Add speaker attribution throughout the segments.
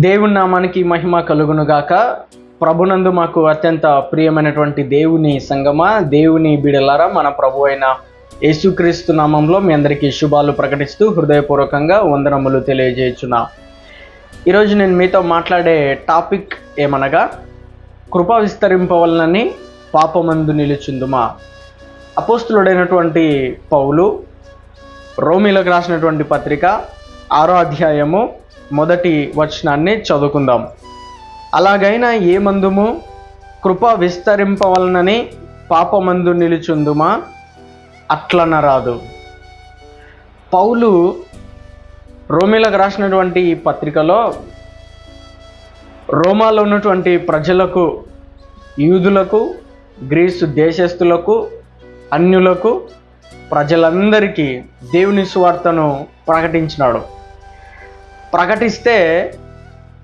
Speaker 1: దేవుని నామానికి మహిమ కలుగునుగాక. ప్రభునందు మాకు అత్యంత ప్రియమైనటువంటి దేవుని సంగమ దేవుని బిడలారా మన ప్రభు అయిన యేసుక్రీస్తు నామంలో మీ అందరికీ శుభాలు ప్రకటిస్తూ హృదయపూర్వకంగా వందనములు తెలియజేయుచున్నా. ఈరోజు నేను మీతో మాట్లాడే టాపిక్ ఏమనగా కృప విస్తరింపవలనని పాపమందు నిలుచుందుమా. అపోస్తులుడైనటువంటి పౌలు రోమిలకు రాసినటువంటి పత్రిక ఆరో అధ్యాయము మొదటి వచనాన్ని చదువుకుందాం. అలాగైనా ఏ మందుము కృప విస్తరింపవలనని పాపమందు నిలుచుందుమా? అట్లనరాదు పౌలు రోమిలకు రాసినటువంటి ఈ పత్రికలో రోమాలో ఉన్నటువంటి ప్రజలకు యూదులకు గ్రీసు దేశస్థులకు అన్యులకు ప్రజలందరికీ దేవుని సువార్తను ప్రకటించినాడు. ప్రకటిస్తే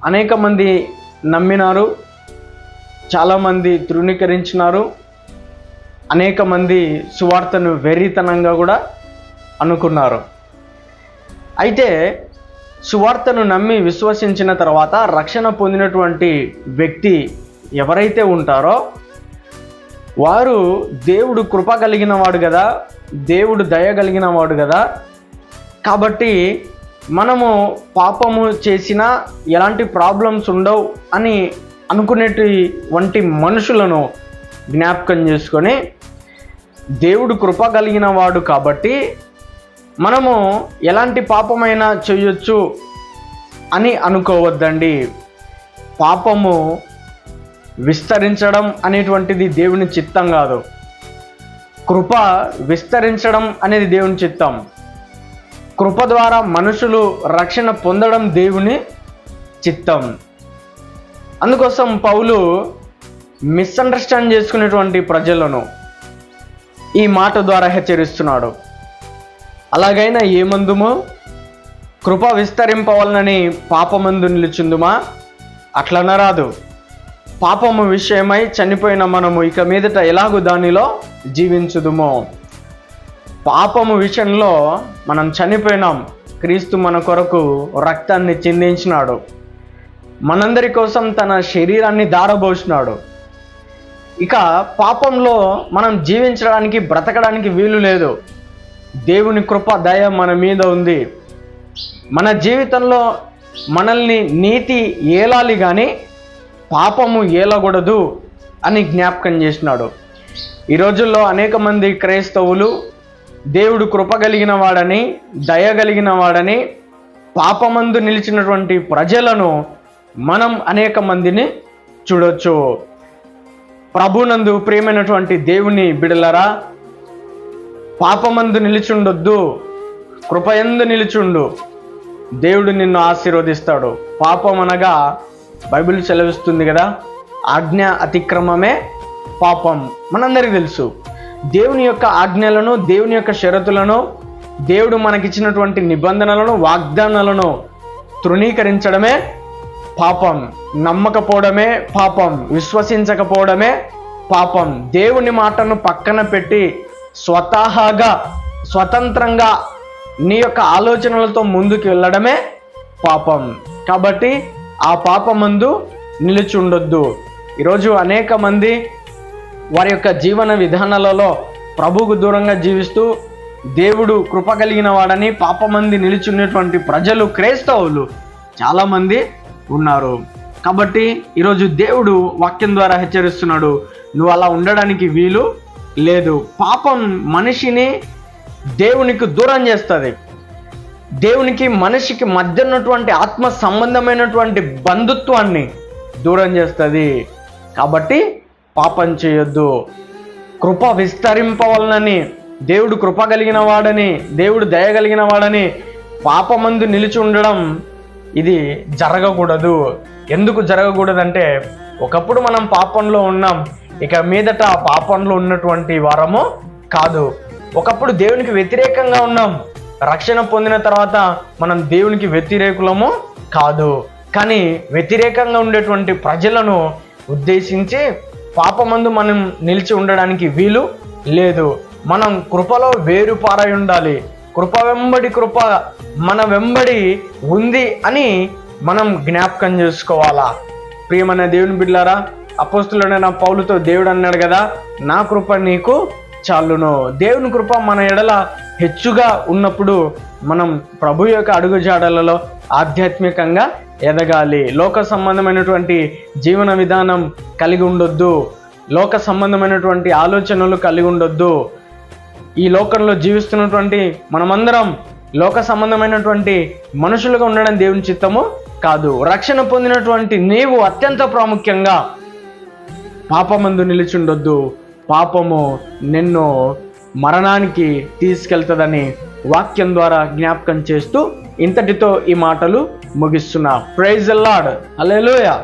Speaker 1: అనేక మంది నమ్మినారు చాలామంది తృణీకరించినారు అనేక మంది సువార్తను వెర్రితనంగా కూడా అనుకున్నారు. అయితే సువార్తను నమ్మి విశ్వసించిన తర్వాత రక్షణ పొందినటువంటి వ్యక్తి ఎవరైతే ఉంటారో వారు దేవుడు కృప కలిగిన వాడు కదా దేవుడు దయ కలిగిన వాడు కదా కాబట్టి మనము పాపము చేసినా ఎలాంటి ప్రాబ్లమ్స్ ఉండవు అని అనుకునేటి వంటి మనుషులను జ్ఞాపకం చేసుకొని దేవుడు కృప కలిగిన వాడు కాబట్టి మనము ఎలాంటి పాపమైనా చేయొచ్చు అని అనుకోవద్దండి. పాపము విస్తరించడం అనేటువంటిది దేవుని చిత్తం కాదు. కృప విస్తరించడం అనేది దేవుని చిత్తం. కృప ద్వారా మనుషులు రక్షణ పొందడం దేవుని చిత్తం. అందుకోసం పౌలు మిస్అండర్స్టాండ్ చేసుకునేటువంటి ప్రజలను ఈ మాట ద్వారా హెచ్చరిస్తున్నాడు. అలాగైనా ఏ కృప విస్తరింపవలనని పాపమందు నిలుచుందుమా? అట్లనరాదు పాపము విషయమై చనిపోయిన మనము ఇక మీదట ఎలాగూ దానిలో జీవించుదుమో? పాపము విషయంలో మనం చనిపోయినాం. క్రీస్తు మన కొరకు రక్తాన్ని చిందించినాడు. మనందరి కోసం తన శరీరాన్ని దారబోసినాడు. ఇక పాపంలో మనం జీవించడానికి బ్రతకడానికి వీలు లేదు. దేవుని కృప దయ మన మీద ఉంది. మన జీవితంలో మనల్ని నీతి ఏలాలి కానీ పాపము ఏలకూడదు అని జ్ఞాపకం చేసినాడు. ఈ రోజుల్లో అనేక మంది క్రైస్తవులు దేవుడు కృప కలిగిన వాడని దయ కలిగిన వాడని పాపమందు నిలిచినటువంటి ప్రజలను మనం అనేక మందిని చూడొచ్చు. ప్రభునందు ప్రియమైనటువంటి దేవుని బిడలరా పాపమందు నిలిచుండొద్దు కృపయందు నిలిచుండు. దేవుడు నిన్ను ఆశీర్వదిస్తాడు. పాపం అనగా బైబిల్ సెలవిస్తుంది కదా ఆజ్ఞ అతిక్రమమే పాపం. మనందరికీ తెలుసు. దేవుని యొక్క ఆజ్ఞలను దేవుని యొక్క షరతులను దేవుడు మనకిచ్చినటువంటి నిబంధనలను వాగ్దానాలను తృణీకరించడమే పాపం. నమ్మకపోవడమే పాపం. విశ్వసించకపోవడమే పాపం. దేవుని మాటను పక్కన పెట్టి స్వతహాగా స్వతంత్రంగా నీ యొక్క ఆలోచనలతో ముందుకు వెళ్ళడమే పాపం. కాబట్టి ఆ పాపమందు నిలిచి ఉండొద్దు ఈరోజు అనేక మంది వారి యొక్క జీవన విధానాలలో ప్రభుకు దూరంగా జీవిస్తూ దేవుడు కృప కలిగిన వాడని పాపమంది నిలిచున్నటువంటి ప్రజలు క్రైస్తవులు చాలామంది ఉన్నారు. కాబట్టి ఈరోజు దేవుడు వాక్యం ద్వారా హెచ్చరిస్తున్నాడు నువ్వు అలా ఉండడానికి వీలు లేదు. పాపం మనిషిని దేవునికి దూరం చేస్తుంది. దేవునికి మనిషికి మధ్య ఉన్నటువంటి ఆత్మ సంబంధమైనటువంటి బంధుత్వాన్ని దూరం చేస్తుంది. కాబట్టి పాపం చేయొద్దు. కృప విస్తరింపవలనని దేవుడు కృప కలిగిన వాడని దేవుడు దయ కలిగిన వాడని పాపమందు నిలిచి ఉండడం ఇది జరగకూడదు. ఎందుకు జరగకూడదంటే ఒకప్పుడు మనం పాపంలో ఉన్నాం. ఇక మీదట పాపంలో ఉన్నటువంటి వారము కాదు. ఒకప్పుడు దేవునికి వ్యతిరేకంగా ఉన్నాం. రక్షణ పొందిన తర్వాత మనం దేవునికి వ్యతిరేకులము కాదు. కానీ వ్యతిరేకంగా ఉండేటువంటి ప్రజలను ఉద్దేశించి పాపమందు మనం నిలిచి ఉండడానికి వీలు లేదు. మనం కృపలో వేరు పారై ఉండాలి. కృప వెంబడి కృప మన వెంబడి ఉంది అని మనం జ్ఞాపకం చేసుకోవాలా? ప్రియమైన దేవుని బిడ్డారా అపోస్తులుడైన పౌలుతో దేవుడు అన్నాడు కదా నా కృప నీకు చాలును. దేవుని కృప మన ఎడల హెచ్చుగా ఉన్నప్పుడు మనం ప్రభు యొక్క అడుగుజాడలలో ఆధ్యాత్మికంగా ఎదగాలి. లోక సంబంధమైనటువంటి జీవన విధానం కలిగి ఉండొద్దు. లోక సంబంధమైనటువంటి ఆలోచనలు కలిగి ఉండొద్దు. ఈ లోకంలో జీవిస్తున్నటువంటి మనమందరం లోక సంబంధమైనటువంటి మనుషులుగా ఉండడం దేవుని చిత్తము కాదు. రక్షణ పొందినటువంటి నీవు అత్యంత ప్రాముఖ్యంగా పాపమందు నిలిచిండొద్దు. పాపము నిన్ను మరణానికి తీసుకెళ్తుందని వాక్యం ద్వారా జ్ఞాపకం చేస్తూ ఇంతటితో ఈ మాటలు ముగిస్తున్నా. Praise అల్లాడ్ hallelujah